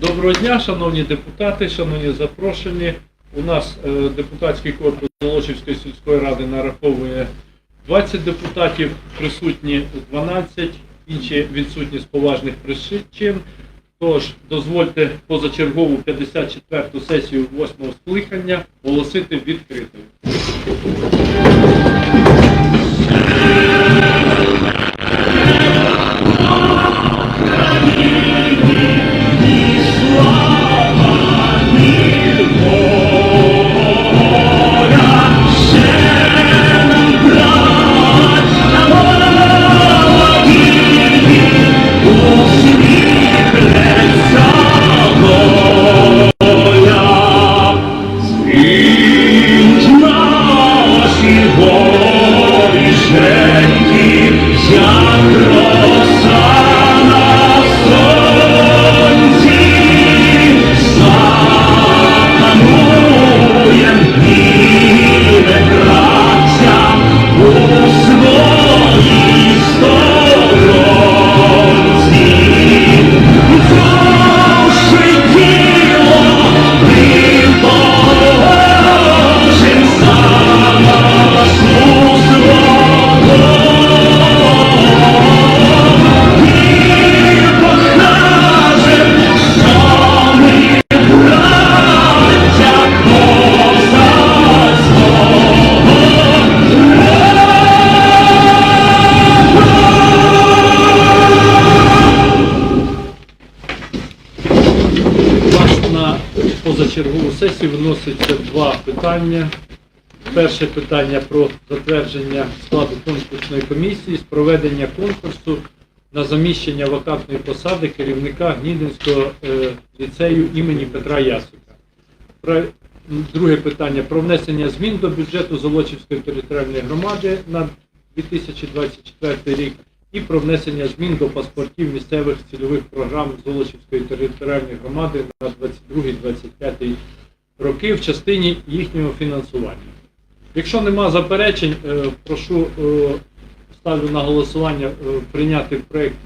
Доброго дня, шановні депутати, шановні запрошені. У нас е, депутатський корпус Золочівської сільської ради нараховує 20 депутатів, присутні 12, інші відсутні з поважних причин. Тож, дозвольте позачергову 54-ту сесію 8-го скликання оголосити відкритою. Сесію два питання. Перше питання про затвердження складу конкурсної комісії з проведення конкурсу на заміщення вакантної посади керівника Гнідинського е, ліцею імені Петра Ясика. Друге питання про внесення змін до бюджету Золочівської територіальної громади на 2024 рік і про внесення змін до паспортів місцевих цільових програм Золочівської територіальної громади на 22-25 роки в частині їхнього фінансування. Якщо нема заперечень, е, прошу е, ставлю на голосування е, прийняти проект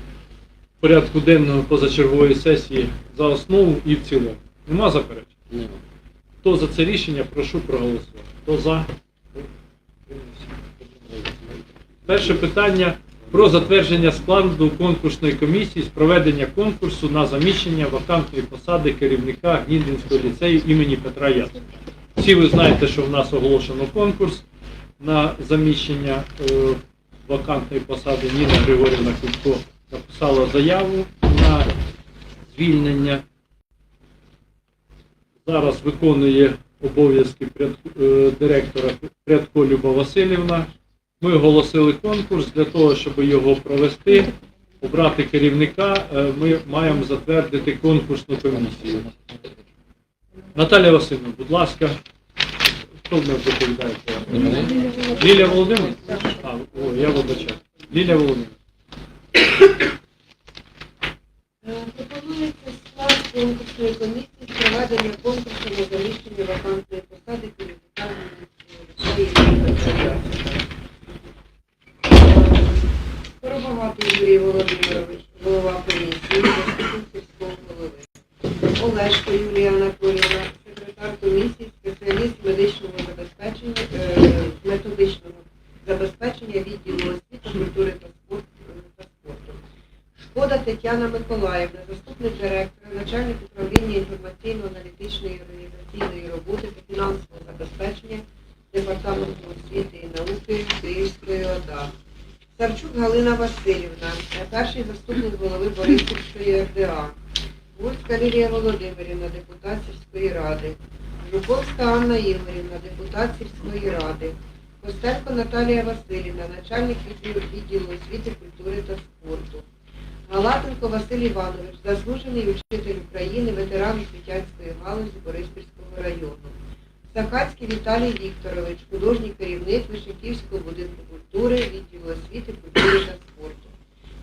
порядку денного позачергової сесії за основу і в цілому. Нема заперечень? Хто за це рішення, прошу проголосувати. Хто за? Перше питання про затвердження складу конкурсної комісії з проведення конкурсу на заміщення вакантної посади керівника Гнідинського ліцею імені Петра Ясика. Всі ви знаєте, що в нас оголошено конкурс на заміщення е, вакантної посади. Ніна Григорівна Кулько написала заяву на звільнення. Зараз виконує обов'язки е, директора Прядко Люба Васильівна. Ми оголосили конкурс для того, щоб його провести, обрати керівника. е, Ми маємо затвердити конкурсну комісію. Наталя Васильівна, будь ласка, хто в нас доповідає? Лілія Володимирівна? А, о, я вибачаю. Лілія Володимирівна. Е, Пропонується склад конкурсної комісії з проведення конкурсу на заміщення вакантної посади керівника ліцею. Юрій Володимирович, голова комісії, сільського голови. Олешко Юлія Анатоліївна, секретар комісії, спеціаліст медичного забезпечення, е, методичного забезпечення відділу освіти, культури та спорту. Шкода Тетяна Миколаївна, заступник директора, начальник управління інформаційно-аналітичної організаційної роботи та фінансового забезпечення Департаменту освіти і науки Київської ОДА. Савчук Галина Васильівна, перший заступник голови Бориспільської РДА. Гурська Лілія Володимирівна, депутат сільської ради. Жуковська Анна Ігорівна, депутат сільської ради. Костенко Наталія Васильівна, начальник відділу освіти, культури та спорту. Галатенко Василь Іванович, заслужений учитель України, ветеран освітянської галузі Бориспільського району. Сахацький Віталій Вікторович, художній керівник Вишиківського будинку культури, відділу освіти, культури та спорту.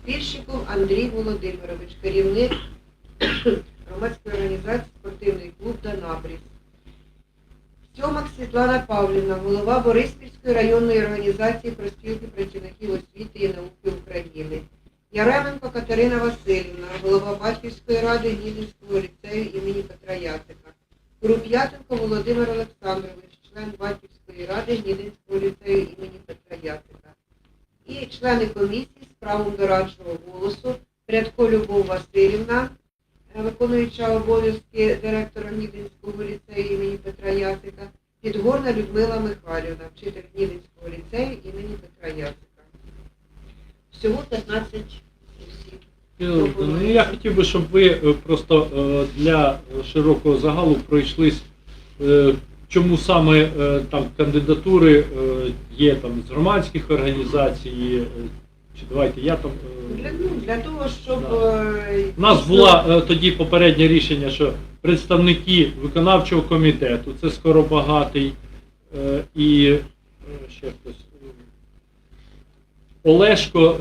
Пільщиков Андрій Володимирович, керівник громадської організації спортивний клуб Данабріз. Сьомак Світлана Павлівна, голова Бориспільської районної організації проспілки працівників освіти і науки України. Яременко Катерина Васильівна, голова Батьківської ради Гнідинського ліцею імені Петра Яцика. Круп'ятенко Володимир Олександрович, член Батьківської ради Гнідинського ліцею імені Петра Яцика. І члени комісії з правом дорадчого голосу Рядко Любов Васильівна, е, виконуюча обов'язки директора Гнідинського ліцею імені Петра Яцика, Підгорна Людмила Михайлівна, вчитель Гнідинського ліцею імені Петра Яцика. Всього 15 осіб. Ну, я хотів би, щоб ви е, просто е, для широкого загалу пройшлись, е, чому саме там кандидатури є там з громадських організацій, чи давайте я там. Для, ну, для того, щоб Да. У нас була е, тоді попереднє рішення, що представники виконавчого комітету, це Скоробагатий е, і ще хтось. Олешко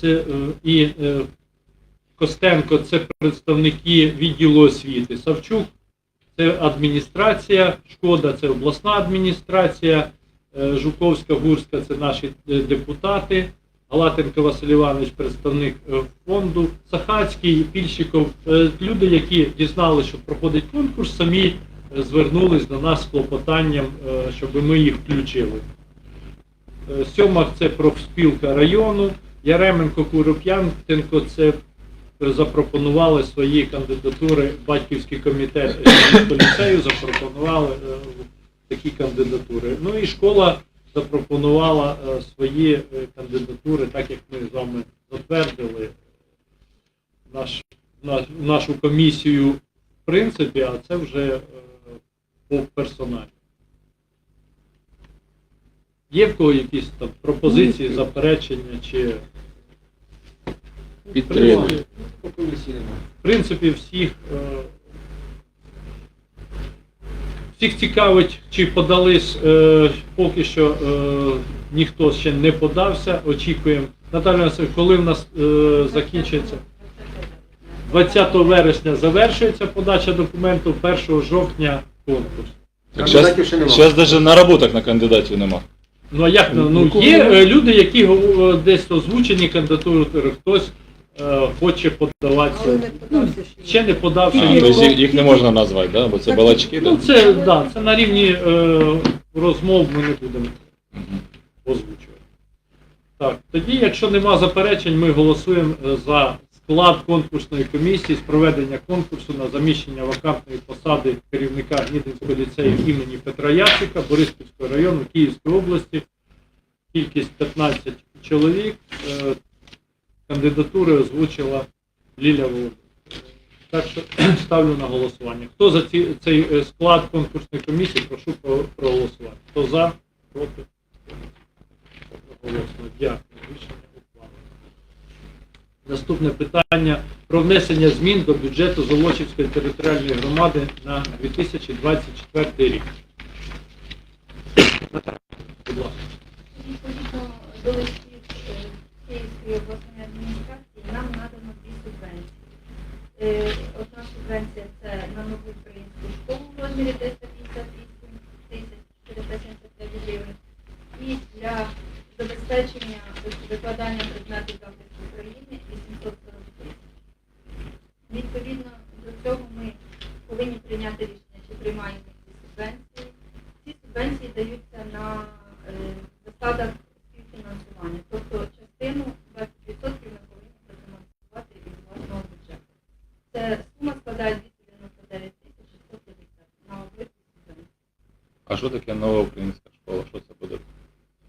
це, і Костенко це представники відділу освіти. Савчук це адміністрація, Шкода це обласна адміністрація, е, Жуковська, Гурська це наші е, депутати. Галатенко Василь Іванович, представник е, фонду, Сахацький, Пільщиков, люди, які дізналися, що проходить конкурс, самі звернулись до нас з клопотанням, щоб ми їх включили. Сьомак це профспілка району, Яременко Куроп'янтенко це запропонували свої кандидатури, батьківський комітет ліцею запропонували е, такі кандидатури. Ну і школа запропонувала е, свої е, кандидатури, так як ми з вами затвердили наш, наш, нашу комісію в принципі, а це вже по персоналі. Є в кого якісь там пропозиції, заперечення чи Підтримую. в принципі, всіх, е, всіх цікавить, чи подались, е, поки що е, ніхто ще не подався. Очікуємо. Наталя коли в нас е, закінчується? 20 вересня завершується подача документів, 1 жовтня конкурс. Так зараз, зараз навіть наработок на кандидатів нема. Ну а як ну є е, люди, які десь озвучені кандидатури, хтось е, хоче подаватися. Але не подався ще. Ще не подавши А, ніхто. тобто їх, їх не можна назвати, да? бо це балачки, Ну це да, це на рівні е, розмов ми не будемо Мгм. озвучувати. Так, тоді, якщо нема заперечень, ми голосуємо е, за склад конкурсної комісії з проведення конкурсу на заміщення вакантної посади керівника Гнідинського ліцею імені Петра Яцика Бориспільського району Київської області. Кількість 15 чоловік. Е, Кандидатури озвучила Ліля Володимирівна. Так що ставлю на голосування. Хто за ці, цей е, склад конкурсної комісії, прошу проголосувати. Хто за, проти? Голосно. Дякую. Рішення ухвалено. Наступне питання про внесення змін до бюджету Золочівської територіальної громади на 2024 рік. Будь ласка. Відповідно до листів е, Київської обласної адміністрації нам надано дві субвенції. Е, Одна субвенція це на нову українську школу в розмірі 358 тисяч 475 гривень і для забезпечення викладання предметів захисту України 840 тисяч. Відповідно цього ми повинні прийняти рішення, чи приймаємо ці субвенції. Ці субвенції даються на е, засадах співфінансування, тобто частину 20% ми повинні профінансувати від власного бюджету. Це сума складає 299 тисяч 650 на обидві субвенції. А що таке нова українська школа? Що це буде?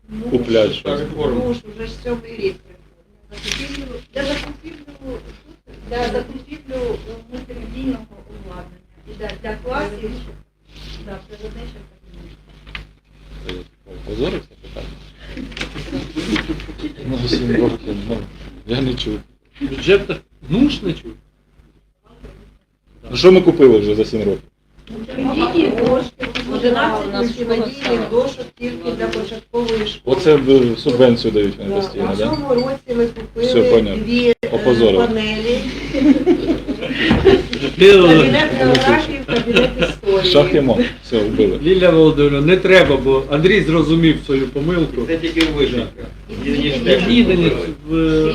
Ну, Куплять щось. Ну, вже ж сьомий рік. Закупівлю, закупівлю, для закупівлю мультимедійного обладнання і для, для класів, да, природничих Позорився питання? Ну, сім років, ну, я не чув. Бюджет ну ж не чую. Ну що ми купили вже за сім років? Мультимедійні дошки, 11 мультимедійних дошок тільки для початкової школи. Оце в субвенцію дають вони постійно, У так? цьому році ми Все, купили понятно. дві е, Опозорили. панелі. Ліля, Кабінет географії, кабінет історії. Шахимо, все, вбили. Ліля Володимирівна, не треба, бо Андрій зрозумів свою помилку. Це тільки вишенька. Відвідини в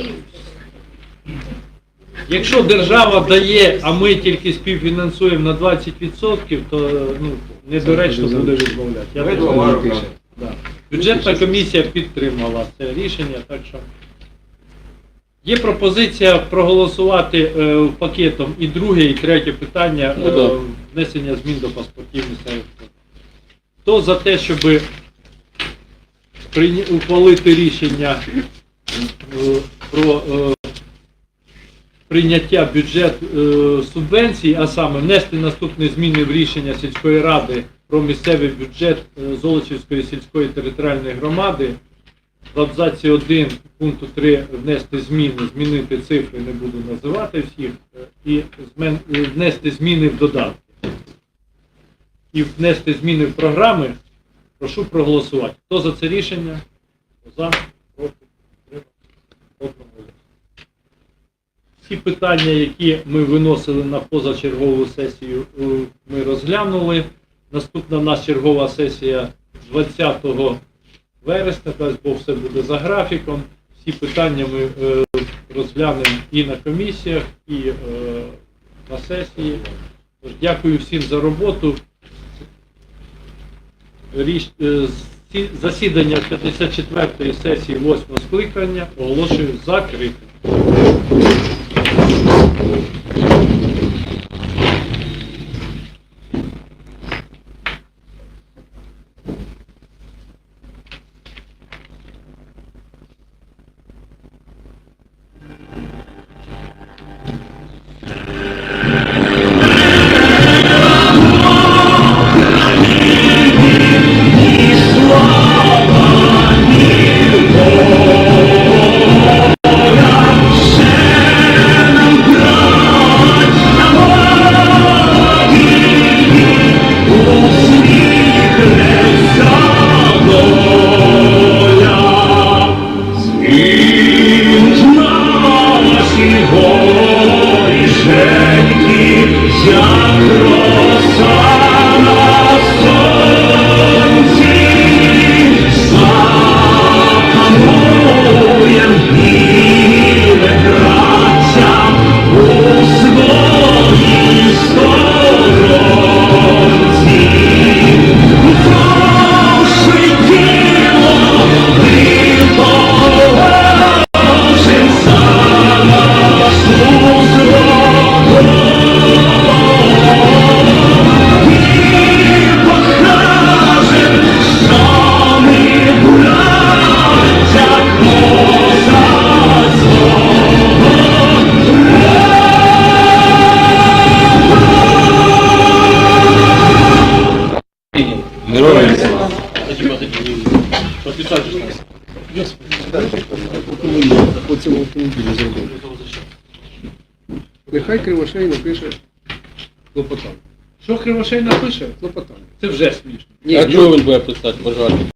Якщо держава дає, а ми тільки співфінансуємо на 20%, то ну, недоречно буде відмовляти. Я так думаю. Да. Бюджетна комісія підтримала це рішення, так що є пропозиція проголосувати е, пакетом і друге, і третє питання Ну, е, внесення змін до паспортів місцевих. Хто за те, щоб прийня- ухвалити рішення е, про е, прийняття бюджет е, субвенцій, а саме внести наступні зміни в рішення сільської ради про місцевий бюджет е, Золочівської сільської територіальної громади. В абзаці 1 пункту 3 внести зміни, змінити цифри, не буду називати всіх, е, і е, внести зміни в додатки. І внести зміни в програми. Прошу проголосувати. Хто за це рішення? За, Всі питання, які ми виносили на позачергову сесію, е, ми розглянули. Наступна нас чергова сесія 20 вересня, дасть Бог все буде за графіком. Всі питання ми е, розглянемо і на комісіях, і е, на сесії. Тож Дякую всім за роботу. Засідання 54-ї сесії 8 скликання оголошую закритим. Наші Нехай Кривошей напише клопотання. Що Кривошей напише? Клопотання. Це вже смішно. Ні, А чого він буде писати, бажати?